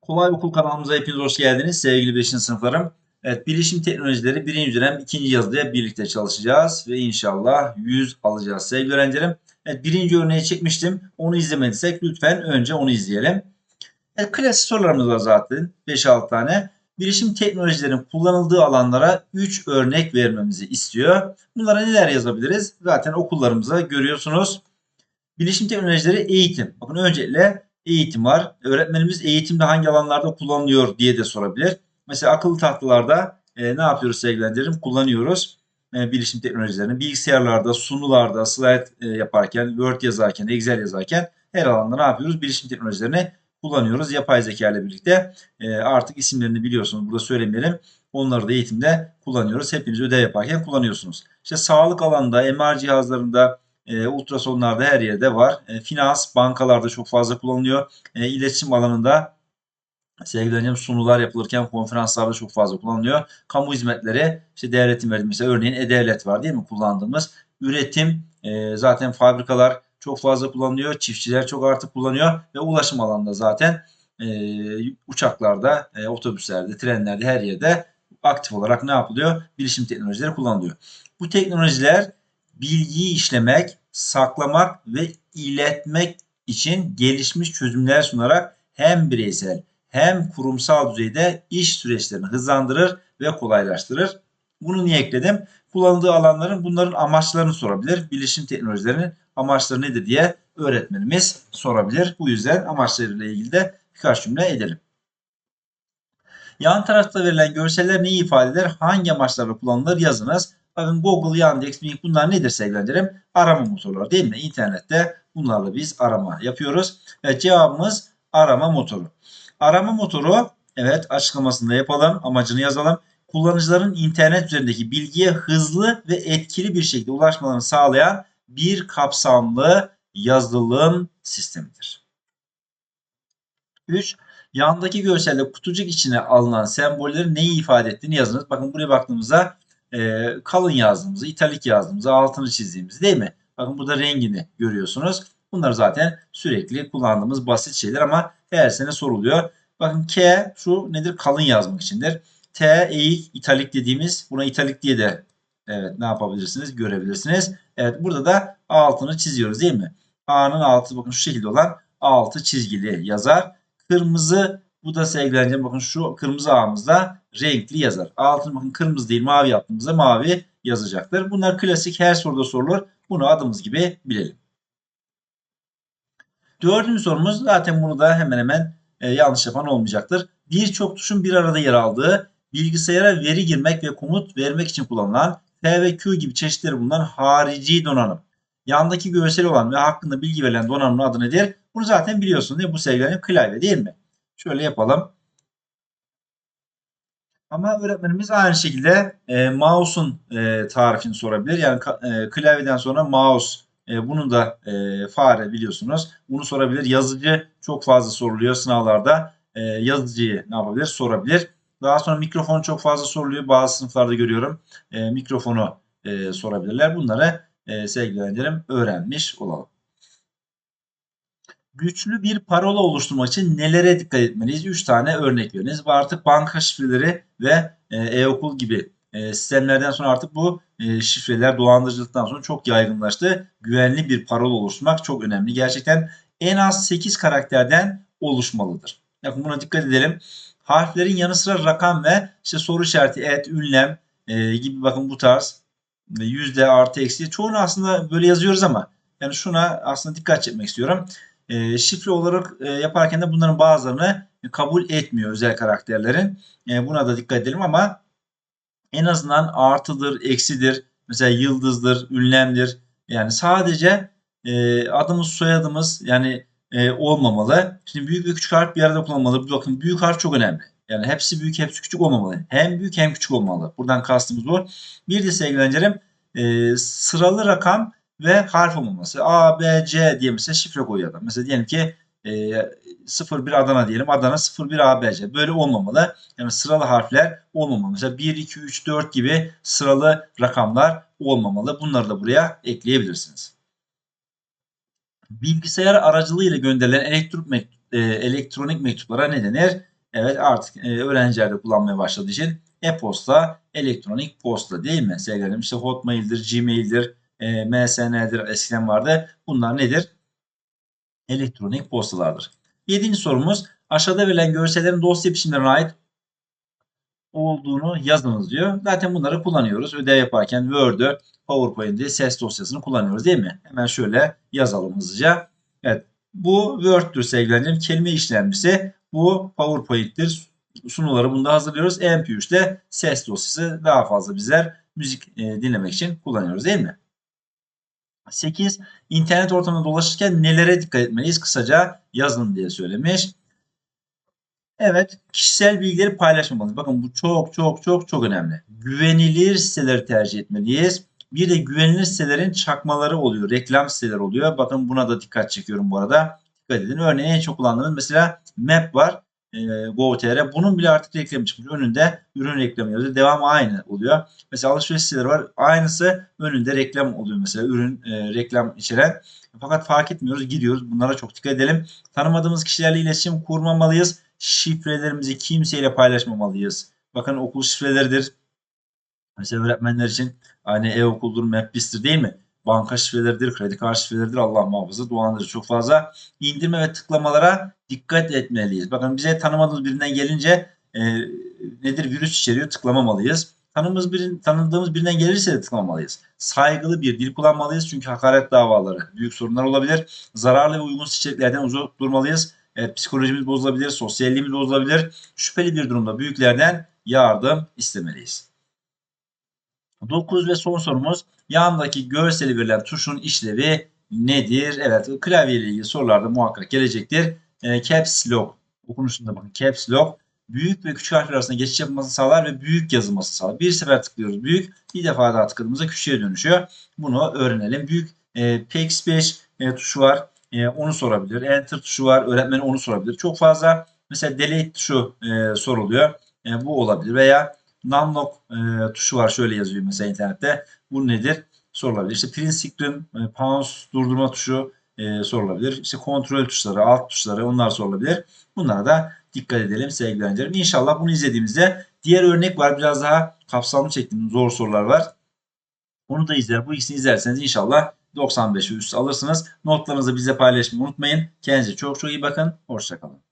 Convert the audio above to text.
Kolay Okul kanalımıza hepiniz hoş geldiniz sevgili 5. sınıflarım. Evet, bilişim teknolojileri 1. dönem 2. yazıda birlikte çalışacağız ve inşallah 100 alacağız sevgili öğrencilerim. Evet, birinci örneği çekmiştim. Onu izlemediysek lütfen önce onu izleyelim. Evet, klasik sorularımız var zaten 5-6 tane. Bilişim teknolojilerin kullanıldığı alanlara 3 örnek vermemizi istiyor. Bunlara neler yazabiliriz? Zaten okullarımızda görüyorsunuz. Bilişim teknolojileri eğitim. Bakın öncelikle eğitim var. Öğretmenimiz eğitimde hangi alanlarda kullanılıyor diye de sorabilir. Mesela akıllı tahtalarda e, ne yapıyoruz sevgili öğrencilerim? Kullanıyoruz e, bilişim teknolojilerini. Bilgisayarlarda, sunularda, slide e, yaparken, Word yazarken, Excel yazarken her alanda ne yapıyoruz? Bilişim teknolojilerini kullanıyoruz. Yapay zeka ile birlikte e, artık isimlerini biliyorsunuz. Burada söylemeyelim. Onları da eğitimde kullanıyoruz. Hepiniz ödev yaparken kullanıyorsunuz. İşte sağlık alanında, MR cihazlarında, e, ultrasonlarda her yerde var. E, finans, bankalarda çok fazla kullanılıyor. E, iletişim alanında sevgili öğrencim sunular yapılırken konferanslarda çok fazla kullanılıyor. Kamu hizmetleri işte devletin verdiği mesela örneğin e-devlet var değil mi kullandığımız. Üretim e, zaten fabrikalar çok fazla kullanılıyor. Çiftçiler çok artık kullanıyor ve ulaşım alanında zaten e, uçaklarda, e, otobüslerde, trenlerde her yerde aktif olarak ne yapılıyor? Bilişim teknolojileri kullanılıyor. Bu teknolojiler bilgiyi işlemek, saklamak ve iletmek için gelişmiş çözümler sunarak hem bireysel hem kurumsal düzeyde iş süreçlerini hızlandırır ve kolaylaştırır. Bunu niye ekledim? Kullanıldığı alanların bunların amaçlarını sorabilir. Bilişim teknolojilerinin amaçları nedir diye öğretmenimiz sorabilir. Bu yüzden amaçlarıyla ilgili de birkaç cümle edelim. Yan tarafta verilen görseller neyi ifade eder? Hangi amaçlarla kullanılır yazınız. Bakın Google, Yandex, Bing bunlar nedir sevgilerim? Arama motorları değil mi? İnternette bunlarla biz arama yapıyoruz. Evet cevabımız arama motoru. Arama motoru evet açıklamasını da yapalım. Amacını yazalım. Kullanıcıların internet üzerindeki bilgiye hızlı ve etkili bir şekilde ulaşmalarını sağlayan bir kapsamlı yazılım sistemidir. 3. Yandaki görselde kutucuk içine alınan sembollerin neyi ifade ettiğini yazınız. Bakın buraya baktığımızda e, kalın yazdığımızı, italik yazdığımızı, altını çizdiğimizi değil mi? Bakın burada rengini görüyorsunuz. Bunlar zaten sürekli kullandığımız basit şeyler ama her sene soruluyor. Bakın K şu nedir? Kalın yazmak içindir. T eğik italik dediğimiz buna italik diye de evet ne yapabilirsiniz? Görebilirsiniz. Evet burada da altını çiziyoruz değil mi? A'nın altı bakın şu şekilde olan altı çizgili yazar. Kırmızı bu da sevgili bakın şu kırmızı A'mızda renkli yazar. Altını bakın kırmızı değil mavi yaptığımızda mavi yazacaktır. Bunlar klasik her soruda sorulur. Bunu adımız gibi bilelim. Dördüncü sorumuz zaten bunu da hemen hemen e, yanlış yapan olmayacaktır. Birçok tuşun bir arada yer aldığı bilgisayara veri girmek ve komut vermek için kullanılan P ve Q gibi çeşitleri bulunan harici donanım. Yandaki görsel olan ve hakkında bilgi verilen donanımın adı nedir? Bunu zaten biliyorsunuz değil mi? Bu sevgilerin klavye değil mi? Şöyle yapalım. Ama öğretmenimiz aynı şekilde e, mouse'un e, tarifini sorabilir. Yani e, klavyeden sonra mouse e, bunu da e, fare biliyorsunuz. Bunu sorabilir. Yazıcı çok fazla soruluyor sınavlarda. E, yazıcıyı ne yapabilir? Sorabilir. Daha sonra mikrofon çok fazla soruluyor. Bazı sınıflarda görüyorum. E, mikrofonu e, sorabilirler. Bunları e, sevgili öğrencilerim öğrenmiş olalım. Güçlü bir parola oluşturmak için nelere dikkat etmeliyiz? 3 tane örnek veriniz. Ve artık banka şifreleri ve e-okul gibi e, sistemlerden sonra artık bu e, şifreler dolandırıcılıktan sonra çok yaygınlaştı. Güvenli bir parola oluşturmak çok önemli. Gerçekten en az 8 karakterden oluşmalıdır. Bakın buna dikkat edelim. Harflerin yanı sıra rakam ve işte soru işareti, et, ünlem e, gibi bakın bu tarz yüzde artı eksi. Çoğunu aslında böyle yazıyoruz ama yani şuna aslında dikkat çekmek istiyorum. E, şifre olarak e, yaparken de bunların bazılarını kabul etmiyor özel karakterlerin. E, buna da dikkat edelim ama en azından artıdır, eksidir, mesela yıldızdır, ünlemdir. Yani sadece e, adımız, soyadımız yani e, olmamalı. Şimdi büyük ve küçük harf bir arada kullanılmalı. Bakın büyük harf çok önemli. Yani hepsi büyük, hepsi küçük olmamalı. Hem büyük hem küçük olmalı. Buradan kastımız bu. Bir de sevgili öğrencilerim e, sıralı rakam ve harf olmaması. A, B, C diye mesela şifre koyuyor. Mesela diyelim ki e, 01 Adana diyelim. Adana 01 ABC. Böyle olmamalı. Yani sıralı harfler olmamalı. Mesela 1, 2, 3, 4 gibi sıralı rakamlar olmamalı. Bunları da buraya ekleyebilirsiniz. Bilgisayar aracılığıyla gönderilen elektrik e, elektronik mektuplara ne denir? Evet artık e, öğrenciler de kullanmaya başladığı için e-posta, elektronik posta değil mi? Sevgilerim işte Hotmail'dir, Gmail'dir, e, MSN'dir eskiden vardı. Bunlar nedir? Elektronik postalardır. Yedinci sorumuz aşağıda verilen görsellerin dosya biçimlerine ait olduğunu yazınız diyor. Zaten bunları kullanıyoruz. Ödev yaparken Word'ü, PowerPoint'i, ses dosyasını kullanıyoruz değil mi? Hemen şöyle yazalım hızlıca. Evet. Bu Word'tür sevgilerim. Kelime işlemcisi. Bu PowerPoint'tir. Sunuları bunda hazırlıyoruz. MP3'te ses dosyası daha fazla bizler müzik e, dinlemek için kullanıyoruz değil mi? 8. İnternet ortamında dolaşırken nelere dikkat etmeliyiz? Kısaca yazın diye söylemiş. Evet, kişisel bilgileri paylaşmamalıyız. Bakın bu çok çok çok çok önemli. Güvenilir siteleri tercih etmeliyiz. Bir de güvenilir sitelerin çakmaları oluyor. Reklam siteleri oluyor. Bakın buna da dikkat çekiyorum bu arada. Dikkat edin. Örneğin en çok kullandığımız mesela Map var. E, Go.tr. Bunun bile artık reklamı çıkmış. Önünde ürün reklamı yazıyor. Devam aynı oluyor. Mesela alışveriş siteleri var. Aynısı önünde reklam oluyor mesela. Ürün e, reklam içeren. Fakat fark etmiyoruz. Gidiyoruz. Bunlara çok dikkat edelim. Tanımadığımız kişilerle iletişim kurmamalıyız şifrelerimizi kimseyle paylaşmamalıyız. Bakın okul şifreleridir. Mesela öğretmenler için hani e-okuldur, mapbistir değil mi? Banka şifreleridir, kredi kartı şifreleridir. Allah muhafaza dolandırıcı çok fazla. İndirme ve tıklamalara dikkat etmeliyiz. Bakın bize tanımadığımız birinden gelince e, nedir virüs içeriyor tıklamamalıyız. Tanımız birin, tanıdığımız birinden gelirse de tıklamamalıyız. Saygılı bir dil kullanmalıyız çünkü hakaret davaları büyük sorunlar olabilir. Zararlı ve uygunsuz içeriklerden uzak durmalıyız. Evet, psikolojimiz bozulabilir, sosyalliğimiz bozulabilir. Şüpheli bir durumda büyüklerden yardım istemeliyiz. 9 ve son sorumuz yandaki görseli verilen tuşun işlevi nedir? Evet klavye ile ilgili sorularda muhakkak gelecektir. E, caps lock okunuşunda bakın caps lock büyük ve küçük harfler arasında geçiş yapılmasını sağlar ve büyük yazılması sağlar. Bir sefer tıklıyoruz büyük, bir defa daha tıkladığımızda küçüğe dönüşüyor. Bunu öğrenelim. Büyük e, P5 e, tuşu var. E, onu sorabilir. Enter tuşu var. Öğretmen onu sorabilir. Çok fazla mesela delete tuşu e, soruluyor. E, bu olabilir. Veya numlock e, tuşu var. Şöyle yazıyor mesela internette. Bu nedir? Sorulabilir. İşte print screen, e, pause durdurma tuşu e, sorulabilir. İşte kontrol tuşları, alt tuşları onlar sorulabilir. Bunlara da dikkat edelim sevgili öğrencilerim. İnşallah bunu izlediğimizde diğer örnek var. Biraz daha kapsamlı çektiğim zor sorular var. Onu da izler. Bu ikisini izlerseniz inşallah 95 ve üstü alırsınız. Notlarınızı bize paylaşmayı unutmayın. Kendinize çok çok iyi bakın. Hoşçakalın.